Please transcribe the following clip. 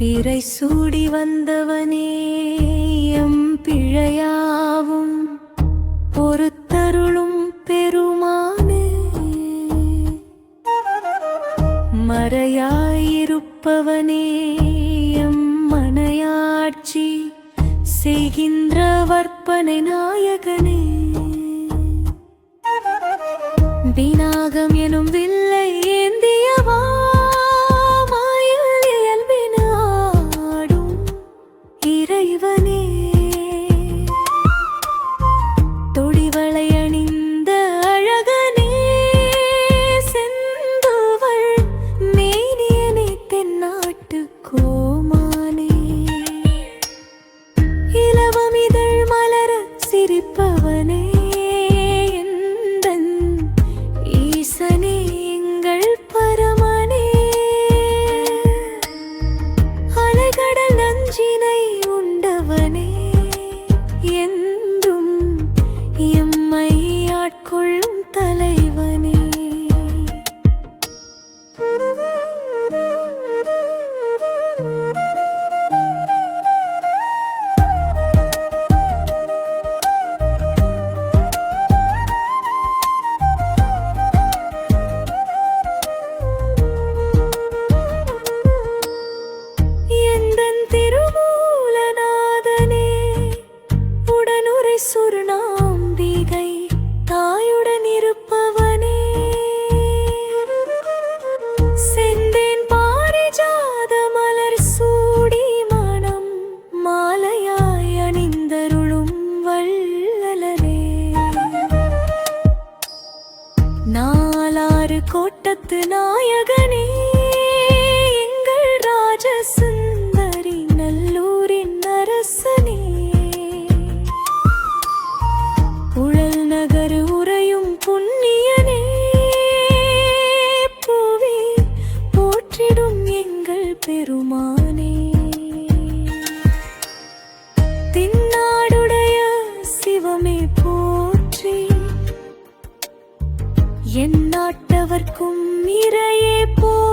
பிறை சூடி வந்தவனே எம் பிழையாவும் பொறுத்தருளும் பெருமானே. மறையாயிருப்பவனே எம் மனையாட்சி செய்கின்ற வற்பனை நாயகனே. வீணாகம் எனும் வில் நாலாறு கோட்டத்து நாயகனே. என் நாட்டவர்க்கும் இறையே போ.